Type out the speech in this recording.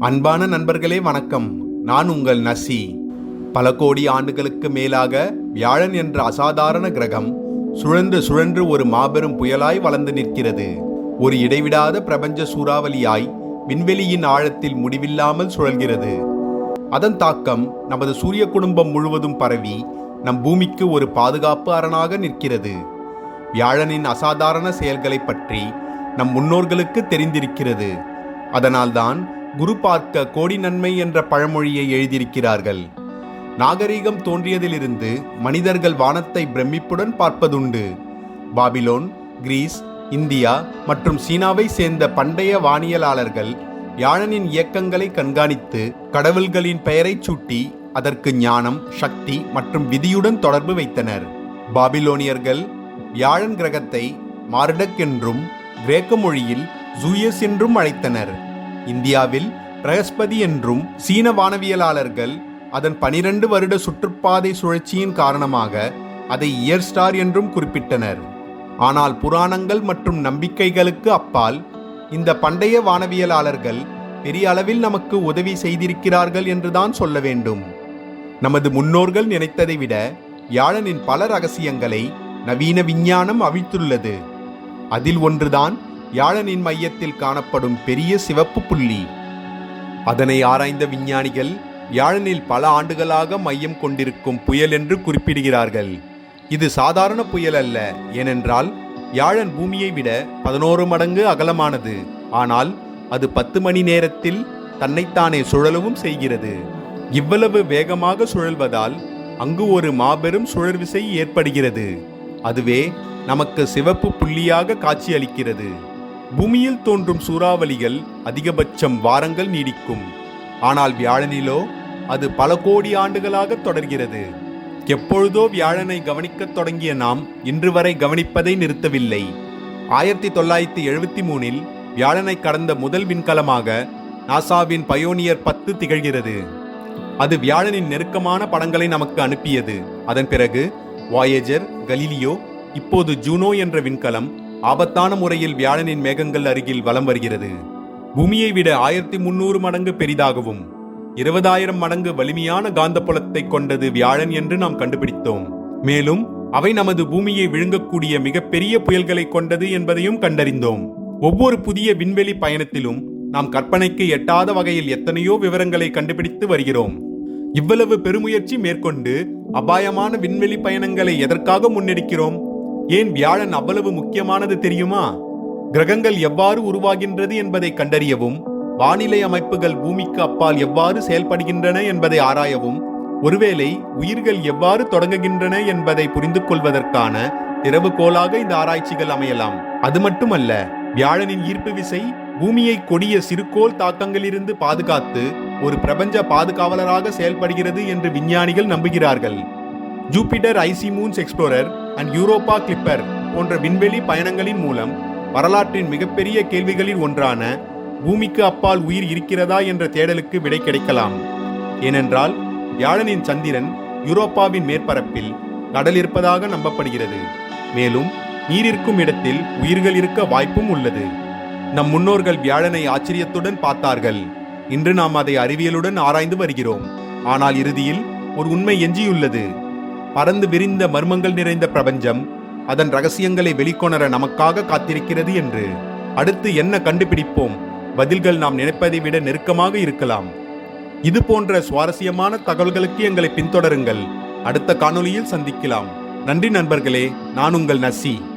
அன்பான நண்பர்களே வணக்கம். நான் உங்கள் நசி. பல கோடி ஆண்டுகளுக்கு மேலாக வியாழன் என்ற அசாதாரண கிரகம் சுழன்று சுழன்று ஒரு மாபெரும் புயலாய் வளர்ந்து நிற்கிறது. ஒரு இடைவிடாத பிரபஞ்ச சூறாவளியாய் விண்வெளியின் ஆழத்தில் முடிவில்லாமல் சுழல்கிறது. அதன் தாக்கம் நமது சூரிய குடும்பம் முழுவதும் பரவி நம் பூமிக்கு ஒரு பாதுகாப்பு அரணாக நிற்கிறது. வியாழனின் அசாதாரண செயல்களை பற்றி நம் முன்னோர்களுக்கு தெரிந்திருக்கிறது. அதனால்தான் குரு பார்க்க கோடி நன்மை என்ற பழமொழியை எழுதியிருக்கிறார்கள். நாகரீகம் தோன்றியதிலிருந்து மனிதர்கள் வானத்தை பிரமிப்புடன் பார்ப்பதுண்டு. பாபிலோன் கிரீஸ் இந்தியா மற்றும் சீனாவை சேர்ந்த பண்டைய வானியலாளர்கள் யாழனின் இயக்கங்களை கண்காணித்து கடவுள்களின் பெயரைச் சூட்டி அதற்கு ஞானம் சக்தி மற்றும் விதியுடன் தொடர்பு வைத்தனர். பாபிலோனியர்கள் வியாழன் கிரகத்தை மார்டக் என்றும் கிரேக்க மொழியில் ஜூயஸ் என்றும் அழைத்தனர். இந்தியாவில் பிரகஸ்பதி என்றும் சீன வானவியலாளர்கள் அதன் பனிரெண்டு வருட சுற்றுப்பாதை சுழற்சியின் காரணமாக அதை இயர் ஸ்டார் என்றும் குறிப்பிட்டனர். ஆனால் புராணங்கள் மற்றும் நம்பிக்கைகளுக்கு அப்பால் இந்த பண்டைய வானவியலாளர்கள் பெரிய அளவில் நமக்கு உதவி செய்திருக்கிறார்கள் என்றுதான் சொல்ல வேண்டும். நமது முன்னோர்கள் நினைத்ததை விட வியாழனின் பல ரகசியங்களை நவீன விஞ்ஞானம் அவிழ்த்துள்ளது. அதில் ஒன்றுதான் வியாழனின் மையத்தில் காணப்படும் பெரிய சிவப்பு புள்ளி. அதனை ஆராய்ந்த விஞ்ஞானிகள் வியாழனில் பல ஆண்டுகளாக மையம் கொண்டிருக்கும் புயல் என்று குறிப்பிடுகிறார்கள். இது சாதாரண புயல் அல்ல ஏனென்றால் வியாழன் பூமியை விட பதினோரு மடங்கு அகலமானது. ஆனால் அது பத்து மணி நேரத்தில் தன்னைத்தானே சுழலவும் செய்கிறது. இவ்வளவு வேகமாக சுழல்வதால் அங்கு ஒரு மாபெரும் சுழற்விசை ஏற்படுகிறது. அதுவே நமக்கு சிவப்பு புள்ளியாக காட்சியளிக்கிறது. பூமியில் தோன்றும் சூறாவளிகள் அதிகபட்சம் வாரங்கள் நீடிக்கும். ஆனால் வியாழனிலோ அது பல கோடி ஆண்டுகளாக தொடர்கிறது. எப்பொழுதோ வியாழனை கவனிக்கத் தொடங்கிய நாம் இன்று வரை கவனிப்பதை நிறுத்தவில்லை. ஆயிரத்தி தொள்ளாயிரத்தி எழுபத்தி மூணில் வியாழனை கடந்த முதல் விண்கலமாக நாசாவின் பயோனியர் பத்து திகழ்கிறது. அது வியாழனின் நெருக்கமான படங்களை நமக்கு அனுப்பியது. அதன் பிறகு வாயேஜர் கலீலியோ இப்போது ஜூனோ என்ற விண்கலம் ஆபத்தான முறையில் வியாழனின் மேகங்கள் அருகில் வலம் வருகிறது. பூமியை விட ஆயிரத்தி முன்னூறு மடங்கு பெரிதாகவும் இருபதாயிரம் மடங்கு வலிமையான காந்தப்புலத்தை கொண்டது வியாழன் என்று நாம் கண்டுபிடித்தோம். மேலும் அவை நமது பூமியை விழுங்கக்கூடிய மிகப்பெரிய புயல்களை கொண்டது என்பதையும் கண்டறிந்தோம். ஒவ்வொரு புதிய விண்வெளி பயணத்திலும் நாம் கற்பனைக்கு எட்டாத வகையில் எத்தனையோ விவரங்களை கண்டுபிடித்து வருகிறோம். இவ்வளவு பெருமுயற்சி மேற்கொண்டு அபாயமான விண்வெளி பயணங்களை எதற்காக முன்னெடுக்கிறோம்? ஏன் வியாழன் அவ்வளவு முக்கியமானது தெரியுமா? கிரகங்கள் எவ்வாறு உருவாகின்றது என்பதை கண்டறியவும் வானிலை அமைப்புகள் பூமிக்கு அப்பால் எவ்வாறு செயல்படுகின்றன என்பதை ஆராயவும் ஒருவேளை உயிர்கள் எவ்வாறு தொடங்குகின்றன என்பதை புரிந்து கொள்வதற்கான திறவுகோலாக இந்த ஆராய்ச்சிகள் அமையலாம். அது மட்டுமல்ல வியாழனின் ஈர்ப்பு விசை பூமியை கொடிய சிறுகோள் தாக்கங்களிலிருந்து பாதுகாத்து ஒரு பிரபஞ்ச பாதுகாவலராக செயல்படுகிறது என்று விஞ்ஞானிகள் நம்புகிறார்கள். Jupiter Icy Moons Explorer and Europa Clipper போன்ற விண்வெளி பயணங்களின் மூலம் வரலாற்றின் மிகப்பெரிய கேள்விகளில் ஒன்றான பூமிக்கு அப்பால் உயிர் இருக்கிறதா என்ற தேடலுக்கு விடை கிடைக்கலாம். ஏனென்றால் வியாழனின் சந்திரன் யூரோப்பாவின் மேற்பரப்பில் கடல் இருப்பதாக நம்பப்படுகிறது. மேலும் நீர் இருக்கும் இடத்தில் உயிர்கள் இருக்க வாய்ப்பும் உள்ளது. நம் முன்னோர்கள் வியாழனை ஆச்சரியத்துடன் பார்த்தார்கள். இன்று நாம் அதை அறிவியலுடன் ஆராய்ந்து வருகிறோம். ஆனால் இறுதியில் ஒரு உண்மை எஞ்சியுள்ளது. பறந்து விரிந்த மர்மங்கள் நிறைந்த பிரபஞ்சம் அதன் ரகசியங்களை வெளிக்கொணர நமக்காக காத்திருக்கிறது என்று. அடுத்து என்ன கண்டுபிடிப்போம்? பதில்கள் நாம் நினைப்பதை விட நெருக்கமாக இருக்கலாம். இது போன்ற சுவாரஸ்யமான தகவல்களுக்கு எங்களை பின்தொடருங்கள். அடுத்த காணொளியில் சந்திக்கலாம். நன்றி நண்பர்களே நான் உங்கள் நசி.